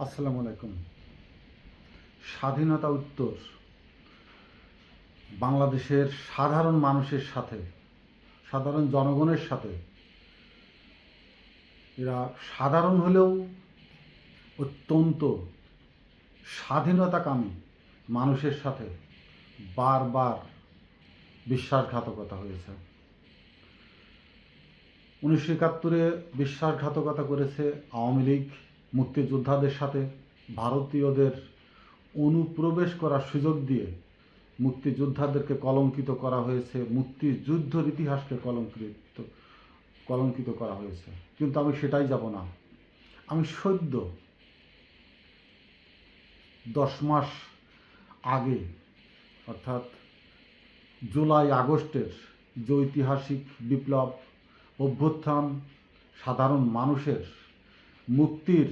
আসসালামু আলাইকুম। স্বাধীনতা উত্তর। বাংলাদেশের সাধারণ মানুষের সাথে, সাধারণ জনগণের সাথে, এরা সাধারণ হলেও অত্যন্ত স্বাধীনতাকামী মানুষের সাথে বারবার বিশ্বাসঘাতকতা হয়েছে। উনিশশো একাত্তরে বিশ্বাসঘাতকতা করেছে আওয়ামী লীগ। মুক্তিযোদ্ধাদের সাথে ভারতীয়দের অনুপ্রবেশ করার সুযোগ দিয়ে মুক্তিযোদ্ধাদেরকে কলঙ্কিত করা হয়েছে, মুক্তিযুদ্ধর ইতিহাসকে কলঙ্কিত কলঙ্কিত করা হয়েছে। কিন্তু আমি সেটাই যাব না। আমি সদ্য দশ মাস আগে, অর্থাৎ জুলাই আগস্টের যে ঐতিহাসিক বিপ্লব, অভ্যুত্থান, সাধারণ মানুষের মুক্তির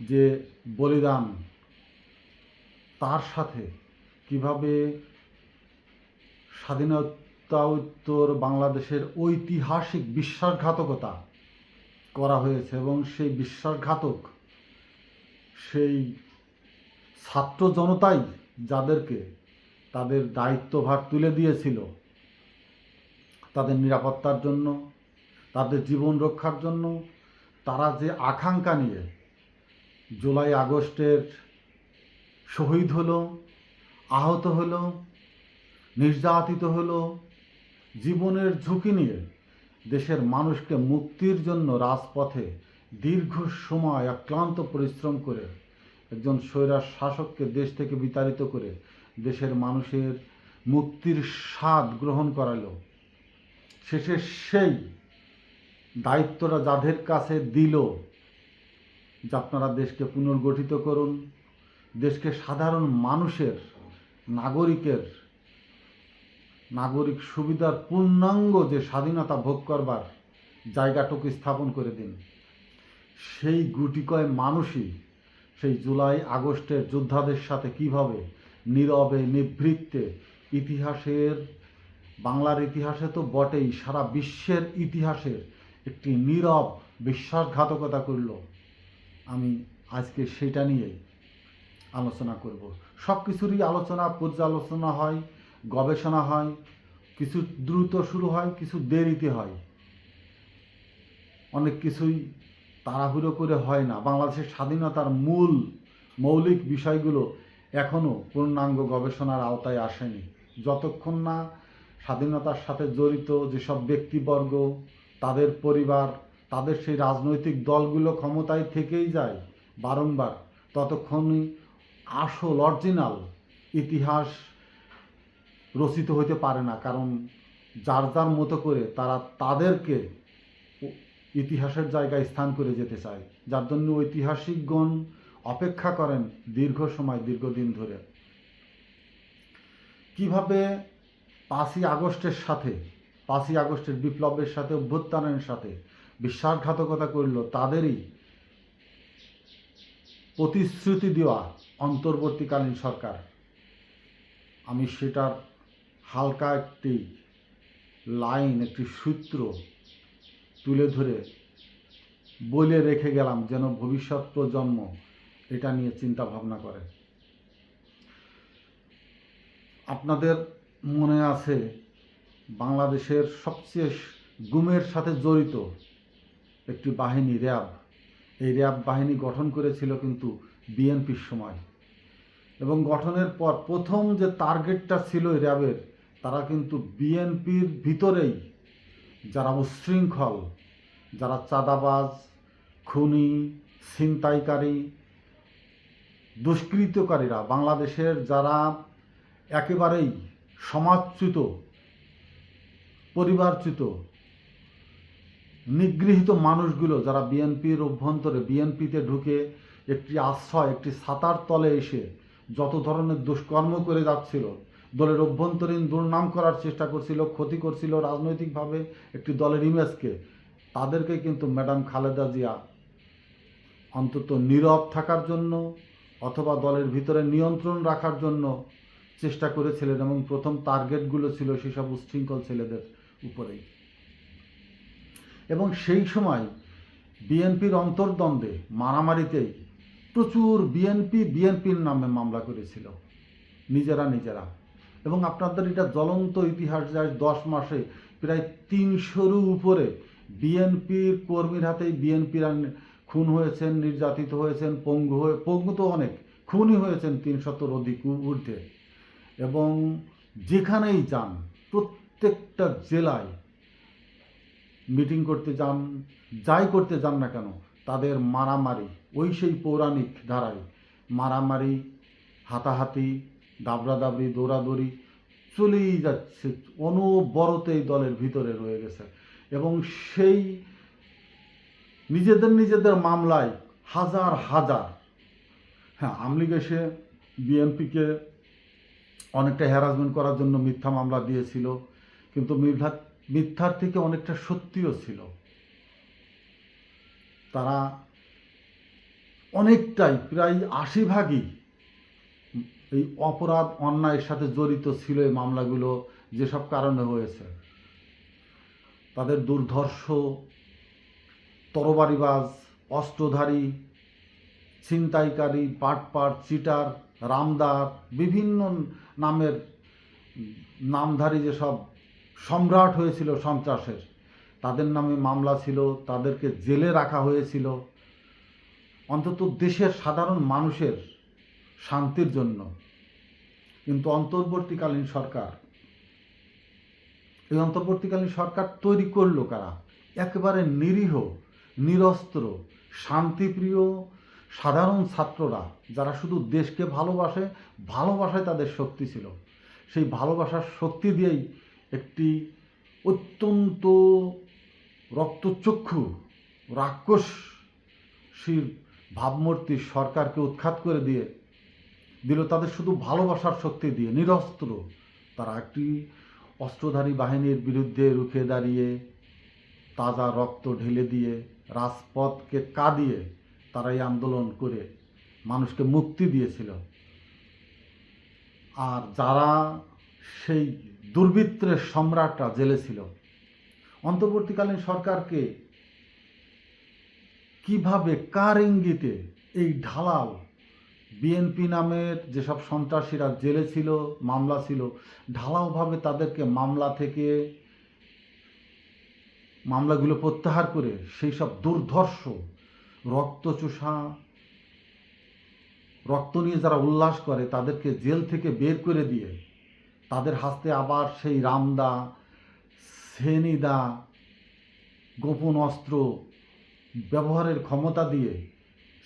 যে বলিদান, তার সাথে কীভাবে স্বাধীনতা উত্তর বাংলাদেশের ঐতিহাসিক বিশ্বাসঘাতকতা করা হয়েছে এবং সেই বিশ্বাসঘাতক সেই ছাত্র জনতাই যাদেরকে তাদের দায়িত্বভার তুলে দিয়েছিল, তাদের নিরাপত্তার জন্য, তাদের জীবন রক্ষার জন্য তারা যে আকাঙ্ক্ষা নিয়ে জুলাই আগস্টের শহীদ হলো, আহত হলো, নির্যাতিত হলো, জীবনের ঝুঁকি নিয়ে দেশের মানুষকে মুক্তির জন্য রাজপথে দীর্ঘ সময় অক্লান্ত পরিশ্রম করে একজন স্বৈরার শাসককে দেশ থেকে বিতাড়িত করে দেশের মানুষের মুক্তির স্বাদ গ্রহণ করালো। শেষে সেই দায়িত্বটা যাদের কাছে দিল যে আপনারা দেশকে পুনর্গঠিত করুন, দেশকে সাধারণ মানুষের, নাগরিকের, নাগরিক সুবিধার পূর্ণাঙ্গ যে স্বাধীনতা ভোগ করবার জায়গাটুকু স্থাপন করে দিন। সেই গুটিকয় মানুষই সেই জুলাই আগস্টের যোদ্ধাদের সাথে কীভাবে নীরবে নিভৃত্তে ইতিহাসের, বাংলার ইতিহাসে তো বটেই, সারা বিশ্বের ইতিহাসের একটি নীরব বিশ্বাসঘাতকতা করল। আমি আজকে সেটা নিয়েই আলোচনা করব। সব কিছুরই আলোচনা, পর্যালোচনা হয়, গবেষণা হয়, কিছু দ্রুত শুরু হয়, কিছু দেরিতে হয়। অনেক কিছুই তাড়াহুড়ো করে হয় না। বাংলাদেশের স্বাধীনতার মূল মৌলিক বিষয়গুলো এখনও পূর্ণাঙ্গ গবেষণার আওতায় আসেনি। যতক্ষণ না স্বাধীনতার সাথে জড়িত যেসব ব্যক্তিবর্গ তাদের পরিবার, তাদের সেই রাজনৈতিক দলগুলো ক্ষমতায় থেকেই যায় বারংবার। ততক্ষণই আসল অরিজিনাল ইতিহাস রচিত হতে পারে না, কারণ যার যার মতো করে তারা তাদেরকে ইতিহাসের জায়গায় স্থান করে যেতে চায়। যার জন্য ঐতিহাসিকগণ অপেক্ষা করেন দীর্ঘ সময়, দীর্ঘদিন ধরে। কীভাবে পাঁচই আগস্টের সাথে পাঁচই আগস্টের বিপ্লবের সাথে, অভ্যুত্থানের সাথে বিশ্বাসঘাতকতা করল তাদেরই প্রতিশ্রুতি দেওয়া অন্তর্বর্তীকালীন সরকার। আমি সেটার হালকা একটি লাইন, একটি সূত্র তুলে ধরে বলে রেখে গেলাম যেন ভবিষ্যৎ প্রজন্ম এটা নিয়ে চিন্তা ভাবনা করে। আপনাদের মনে আছে বাংলাদেশের সবচেয়ে গুমের সাথে জড়িত একটি বাহিনী, র্যাব। এই র্যাব বাহিনী গঠন করেছিল কিন্তু বিএনপির সময়। এবং গঠনের পর প্রথম যে টার্গেটটা ছিল র্যাবের, তারা কিন্তু বিএনপির ভিতরেই যারা উচ্ছৃঙ্খল যারা চাঁদাবাজ, খুনি, ছিনতাইকারী, দুষ্কৃতকারীরা, বাংলাদেশের যারা একেবারেই সমাজচ্যুত পরিবারচ্যুত, নিগৃহীত মানুষগুলো যারা বিএনপির অভ্যন্তরে, বিএনপিতে ঢুকে একটি আশ্রয়, একটি ছাতার তলে এসে যত ধরনের দুষ্কর্ম করে যাচ্ছিল, দলের অভ্যন্তরীণ দুর্নাম করার চেষ্টা করছিল, ক্ষতি করছিল রাজনৈতিকভাবে একটি দলের ইমেজকে, তাদেরকে কিন্তু ম্যাডাম খালেদা জিয়া অন্তত নীরব থাকার জন্য অথবা দলের ভিতরে নিয়ন্ত্রণ রাখার জন্য চেষ্টা করেছিলেন এবং প্রথম টার্গেটগুলো ছিল সেসব উচ্ছৃঙ্খল ছেলেদের। উপরেই। এবং সেই সময় বিএনপির অন্তর্দ্বন্দ্বে, মারামারিতেই প্রচুর বিএনপি বিএনপির নামে মামলা করেছিল, নিজেরা নিজেরা। এবং আপনাদের এটা জ্বলন্ত ইতিহাস যায় দশ মাসে প্রায় তিনশোরও উপরে বিএনপির কর্মীর হাতেই বিএনপিরা খুন হয়েছেন, নির্যাতিত হয়েছেন, পঙ্গু হয়ে, পঙ্গু তো অনেক, খুনই হয়েছেন তিনশতর অধিক ঊর্ধ্বে। এবং যেখানেই যান প্রত্যেকটা জেলায় মিটিং করতে যান, যাই করতে যান না কেন, তাদের মারামারি, ওই সেই পৌরাণিক ধারায় মারামারি, হাতাহাতি, দাবড়াদাবড়ি, দৌড়াদৌড়ি চলেই যাচ্ছে, অনবরত এই দলের ভিতরে রয়ে গেছে। এবং সেই নিজেদের নিজেদের মামলায় হাজার হাজার হ্যাঁ আমলিগ এসে বিএনপিকে অনেকটা হ্যারাসমেন্ট করার জন্য মিথ্যা মামলা দিয়েছিল। কিন্তু মিথ্যা, মিথ্যার থেকে অনেকটা সত্যিও ছিল। তারা অনেকটাই, প্রায় আশি ভাগই এই অপরাধ, অন্যায়ের সাথে জড়িত ছিল এই মামলাগুলো, যেসব কারণে হয়েছে। তাদের দুর্ধর্ষ, তরবারিবাজ, অস্ত্রধারী, ছিনতাইকারী পাটপাট চিটার, রামদার, বিভিন্ন নামের নামধারী যেসব সম্রাট হয়েছিল সন্ত্রাসের। তাদের নামে মামলা ছিল, তাদেরকে জেলে রাখা হয়েছিল। অন্তত দেশের সাধারণ মানুষের শান্তির জন্য। কিন্তু অন্তর্বর্তীকালীন সরকার, এই অন্তর্বর্তীকালীন সরকার তৈরি করল কারা? একেবারে নিরীহ, নিরস্ত্র, শান্তিপ্রিয়, সাধারণ ছাত্ররা, যারা শুধু দেশকে ভালোবাসে, ভালোবাসায় তাদের শক্তি ছিল। সেই ভালোবাসার শক্তি দিয়েই একটি অত্যন্ত রক্তচক্ষু রাক্ষসীর ভাবমূর্তি সরকারকে উৎখাত করে দিয়ে দিল। তাদের শুধু ভালোবাসার শক্তি দিয়ে, নিরস্ত্র। তারা একটি অস্ত্রধারী বাহিনীর বিরুদ্ধে রুখে দাঁড়িয়ে তাজা রক্ত ঢেলে দিয়ে রাজপথকে কাঁদিয়ে তারা এই আন্দোলন করে মানুষকে মুক্তি দিয়েছিল। আর যারা সেই দুর্বৃত্তের সম্রাটরা জেলে ছিল। অন্তর্বর্তীকালীন সরকারকে কীভাবে, কার ইঙ্গিতে এই ঢালাল বিএনপি নামের যেসব সন্ত্রাসীরা জেলে ছিল, মামলা ছিল, ঢালাওভাবে তাদেরকে মামলা থেকে মামলাগুলো প্রত্যাহার করে সেই সব দুর্ধর্ষ রক্তচোষা, রক্ত নিয়ে যারা উল্লাস করে তাদেরকে জেল থেকে বের করে দিয়ে তাদের হাতে আবার সেই রামদা, সেনিদা, গোপন অস্ত্র ব্যবহারের ক্ষমতা দিয়ে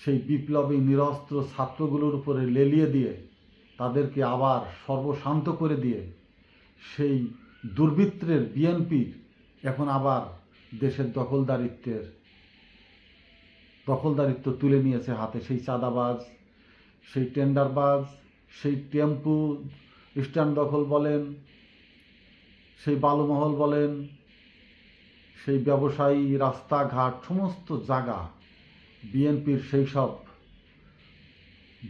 সেই বিপ্লবী নিরস্ত্র ছাত্রগুলোর উপরে লেলিয়ে দিয়ে তাদেরকে আবার সর্বশান্ত করে দিয়ে সেই দুর্বৃত্তের বিএনপির এখন আবার দেশের দখলদারিত্বের দখলদারিত্ব তুলে নিয়েছে হাতে। সেই চাঁদাবাজ, সেই টেন্ডারবাজ, সেই টেম্পু স্ট্যান্ড দখল বলেন, সেই বালুমহল বলেন, সেই ব্যবসায়ী, রাস্তাঘাট, সমস্ত জায়গা বিএনপির সেই সব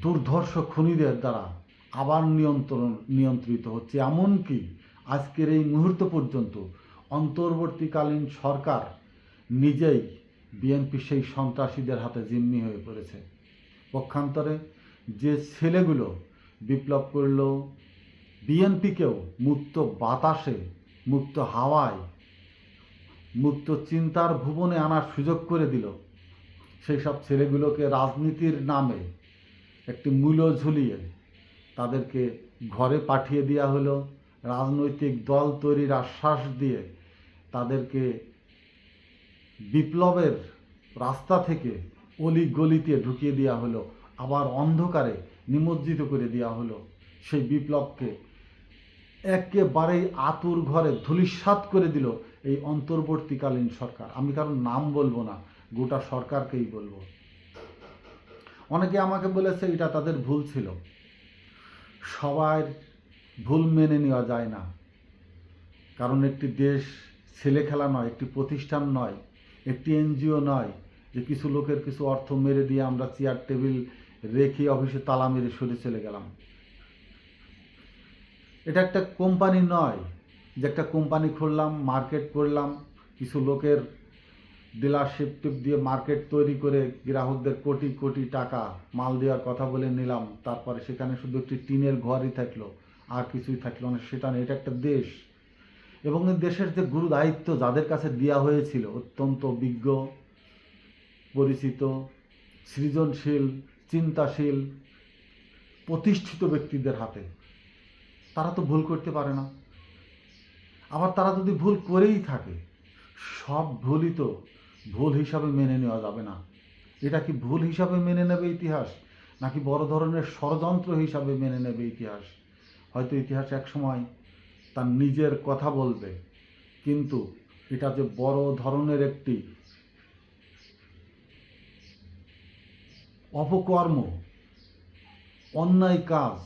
দুর্ধর্ষ খুনিদের দ্বারা আবার নিয়ন্ত্রণ, নিয়ন্ত্রিত হচ্ছে। এমনকি আজকের এই মুহূর্ত পর্যন্ত অন্তর্বর্তীকালীন সরকার নিজেই বিএনপি সেই সন্ত্রাসীদের হাতে জিম্মি হয়ে পড়েছে। পক্ষান্তরে যে ছেলেগুলো বিপ্লব করল বিএনপিকেও মুক্ত বাতাসে, মুক্ত হাওয়ায়, মুক্ত চিন্তার ভুবনে আনার সুযোগ করে দিল। সেই সব ছেলেগুলোকে রাজনীতির নামে একটি মূল্য ঝুলিয়ে তাদেরকে ঘরে পাঠিয়ে দেওয়া হলো। রাজনৈতিক দল তৈরির আশ্বাস দিয়ে তাদেরকে বিপ্লবের রাস্তা থেকে অলি গলিতে ঢুকিয়ে দেওয়া হলো। আবার অন্ধকারে নিমজ্জিত করে দেওয়া হলো। সেই বিপ্লবকে একেবারেই আতুর ঘরে ধূলিসাৎ করে দিল এই অন্তর্বর্তীকালীন সরকার। আমি কারণ নাম বলব না, গোটা সরকারকেই বলব। অনেকে আমাকে বলেছে, এটা তাদের ভুল ছিল। সবার ভুল মেনে নেওয়া যায় না। কারণ একটি দেশ ছেলে খেলা নয়, একটি প্রতিষ্ঠান নয়, একটি এনজিও নয়। যে কিছু লোকের কিছু অর্থ মেরে দিয়ে আমরা চেয়ার, টেবিল রেখে অফিসে তালা মেরে সরে চলে গেলাম। এটা একটা কোম্পানি নয় যে একটা কোম্পানি খুললাম, মার্কেট করলাম, কিছু লোকের ডিলারশিপ টিপ দিয়ে মার্কেট তৈরি করে গ্রাহকদের কোটি কোটি টাকা মাল দেওয়ার কথা বলে নিলাম, তারপরে সেখানে শুধু একটি টিনের ঘরই থাকল, আর কিছুই থাকল না, সেটা না, এটা একটা দেশ। এবং এই দেশের যে গুরু দায়িত্ব যাদের কাছে দেওয়া হয়েছিল, অত্যন্ত বিজ্ঞ, পরিচিত, সৃজনশীল, চিন্তাশীল, প্রতিষ্ঠিত ব্যক্তিদের হাতে তারা তো ভুল করতে পারে না। আবার তারা যদি ভুল করেই থাকে, সব ভুলই তো ভুল হিসাবে মেনে নেওয়া যাবে না। এটা কি ভুল হিসাবে মেনে নেবে ইতিহাস, নাকি বড় ধরনের ষড়যন্ত্র হিসাবে মেনে নেবে ইতিহাস? হয়তো ইতিহাস একসময় তার নিজের কথা বলবে, কিন্তু এটা যে বড় ধরনের একটি অপকর্ম, অন্যায় কাজ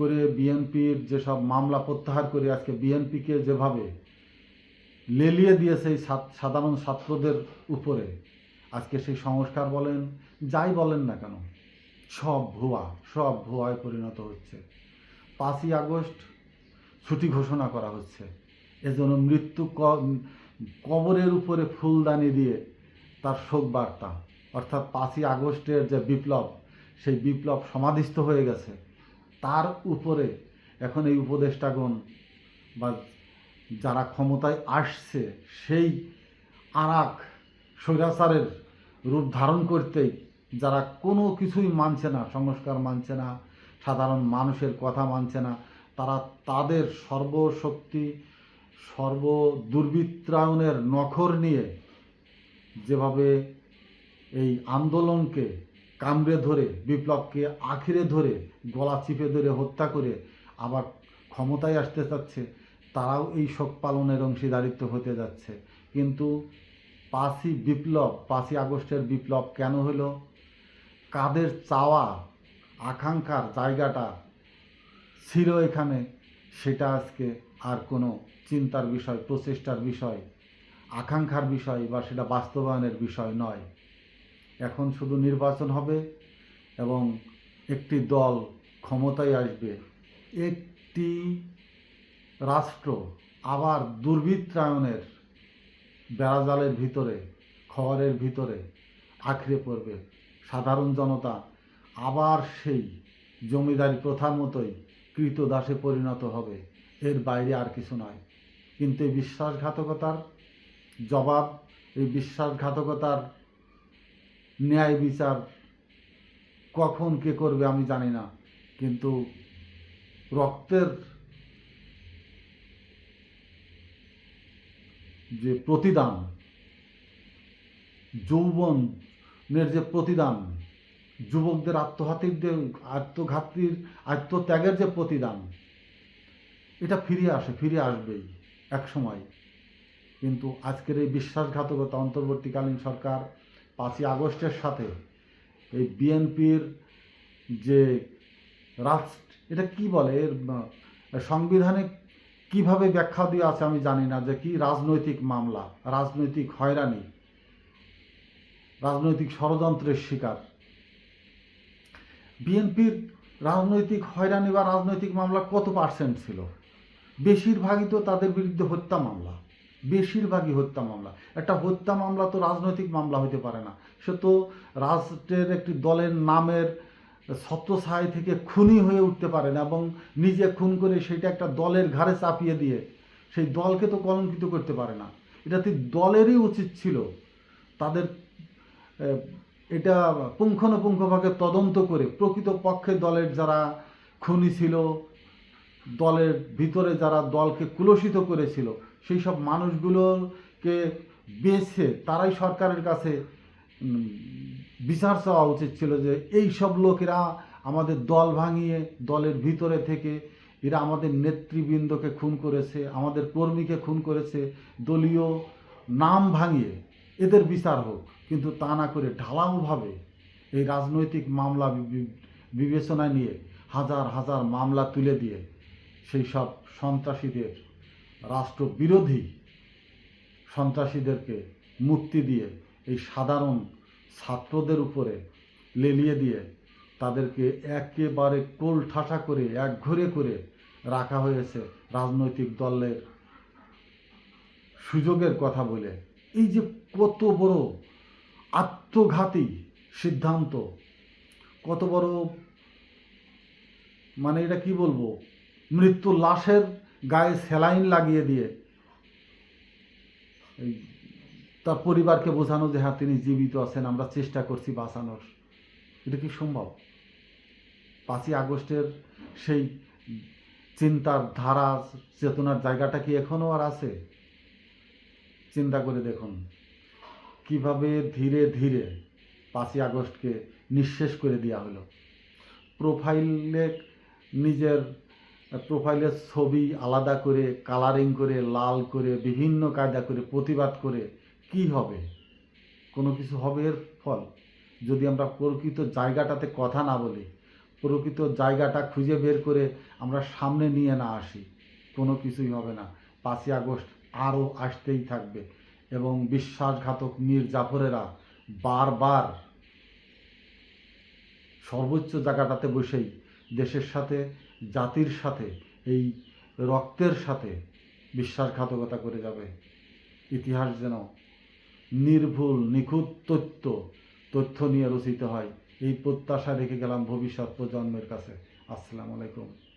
করে বিএনপির যেসব মামলা প্রত্যাহার করে আজকে বিএনপিকে যেভাবে লেলিয়ে দিয়েছে এই সাধারণ ছাত্রদের উপরে, আজকে সেই সংস্কার বলেন, যাই বলেন না কেন, সব ভুয়া, সব ভুয়ায় পরিণত হচ্ছে। পাঁচই আগস্ট ছুটি ঘোষণা করা হচ্ছে। এজন্য মৃত্যু কবরের উপরে ফুলদানি দিয়ে তার শোক বার্তা অর্থাৎ পাঁচই আগস্টের যে বিপ্লব, সেই বিপ্লব সমাধিস্থ হয়ে গেছে। তার উপরে এখন এই উপদেষ্টাগণ বা যারা ক্ষমতায় আসছে, সেই আরাক স্বৈরাচারের রূপ ধারণ করতেই যারা কোনো কিছুই মানছে না, সংস্কার মানছে না, সাধারণ মানুষের কথা মানছে না, তারা তাদের সর্বশক্তি সর্ব দুর্বৃত্তায়নের নখর নিয়ে যেভাবে এই আন্দোলনকে কামড়ে ধরে, বিপ্লবকে আখিরে ধরে, গলা চিপে ধরে হত্যা করে আবার ক্ষমতায় আসতে চাচ্ছে, তারাও এই শোক পালনের অংশীদারিত্ব হতে যাচ্ছে। কিন্তু পাঁচই বিপ্লব, পাঁচই আগস্টের বিপ্লব কেন হলো? কাদের চাওয়া, আকাঙ্ক্ষার জায়গাটা ছিল এখানে, সেটা আজকে আর কোনো চিন্তার বিষয়, প্রচেষ্টার বিষয়, আকাঙ্ক্ষার বিষয় বা সেটা বাস্তবায়নের বিষয় নয়। এখন শুধু নির্বাচন হবে এবং একটি দল ক্ষমতায় আসবে। একটি রাষ্ট্র আবার দুর্বৃত্তায়নের বেড়াজালের ভিতরে, খবরের ভিতরে আঁকড়ে পড়বে। সাধারণ জনতা আবার সেই জমিদারি প্রথার মতোই কৃতদাসে পরিণত হবে। এর বাইরে আর কিছু নয়। কিন্তু এই বিশ্বাসঘাতকতার জবাব, এই বিশ্বাসঘাতকতার ন্যায় বিচার কখন কে করবে আমি জানি না, কিন্তু রক্তের যে প্রতিদান, যৌবনের যে প্রতিদান, যুবকদের আত্মঘাতীর যে আত্মঘাতীর আত্মত্যাগের যে প্রতিদান, এটা ফিরে আসে ফিরে আসবেই এক সময়। কিন্তু আজকের এই বিশ্বাসঘাতকতা অন্তর্বর্তীকালীন সরকার পাঁচই আগস্টের সাথে এই বিএনপির যে রাষ্ট্র, এটা কি বলে? এর সংবিধানে কীভাবে ব্যাখ্যা দিয়ে আছে আমি জানি না, যে কি রাজনৈতিক মামলা, রাজনৈতিক হয়রানি, রাজনৈতিক ষড়যন্ত্রের শিকার। বিএনপির রাজনৈতিক হয়রানি বা রাজনৈতিক মামলা কত পার্সেন্ট ছিল? বেশিরভাগই তো তাদের বিরুদ্ধে হত্যা মামলা। বেশিরভাগই হত্যা মামলা। একটা হত্যা মামলা তো রাজনৈতিক মামলা হতে পারে না। সে তো রাষ্ট্রের একটি দলের নামের ছত্রছায় থেকে খুনি হয়ে উঠতে পারে না এবং নিজে খুন করে সেটা একটা দলের ঘাড়ে চাপিয়ে দিয়ে সেই দলকে তো কলঙ্কিত করতে পারে না। এটা তো দলেরই উচিত ছিল। তাদের এটা পুঙ্খানুপুঙ্খভাবে তদন্ত করে প্রকৃতপক্ষে দলের যারা খুনি ছিল, দলের ভিতরে যারা দলকে কুলসিত করেছিল সেই সব মানুষগুলোকে বেছে তারাই সরকারের কাছে বিচার চাওয়া উচিত ছিল যে এই সব লোকেরা আমাদের দল ভাঙিয়ে দলের ভিতরে থেকে এরা আমাদের নেতৃবৃন্দকে খুন করেছে, আমাদের কর্মীকে খুন করেছে, দলীয় নাম ভাঙিয়ে এদের বিচার হোক। কিন্তু তা না করে ঢালাওভাবে এই রাজনৈতিক মামলা বিবেচনায় নিয়ে হাজার হাজার মামলা তুলে দিয়ে সেই সব সন্ত্রাসীদের রাষ্ট্রবিরোধী সন্ত্রাসীদেরকে মুক্তি দিয়ে, এই সাধারণ ছাত্রদের উপরে লেলিয়ে দিয়ে তাদেরকে একেবারে কোল ঠাসা করে একঘরে করে রাখা হয়েছে রাজনৈতিক দলের সুযোগের কথা বলে। এই যে কত বড় আত্মঘাতী সিদ্ধান্ত, কত বড় মানে এটা কি বলব? মৃত্যু লাশের গায়ে স্যালাইন লাগিয়ে দিয়ে তার পরিবারকে বোঝানো যে হ্যাঁ তিনি জীবিত আছেন, আমরা চেষ্টা করছি বাঁচানোর। এটা কি সম্ভব? পাঁচই আগস্টের সেই চিন্তার ধারা, চেতনার জায়গাটা কি এখনও আর আছে? চিন্তা করে দেখুন, কীভাবে ধীরে ধীরে পাঁচই আগস্টকে নিঃশেষ করে দেওয়া হলো। প্রোফাইলে নিজের প্রোফাইলের ছবি আলাদা করে কালারিং করে, লাল করে, বিভিন্ন কায়দা করে, প্রতিবাদ করে কি হবে? কোনো কিছু হবে এর ফল? যদি আমরা প্রকৃত জায়গাটাতে কথা না বলি, প্রকৃত জায়গাটা খুঁজে বের করে আমরা সামনে নিয়ে না আসি, কোনো কিছুই হবে না। পাঁচই আগস্ট আরও আসতেই থাকবে এবং বিশ্বাসঘাতক মীর জাফরেরা বারবার সর্বোচ্চ জায়গাটাতে বসেই দেশের সাথে জাতির সাথে, এই রক্তের সাথে বিশ্বাসঘাতকতা করে যাবে। ইতিহাস যেন নির্ভুল, নিখুঁত তথ্য তথ্য নিয়ে রচিত হয়। এই প্রত্যাশা রেখে গেলাম ভবিষ্যৎ প্রজন্মের কাছে। আসসালামু আলাইকুম।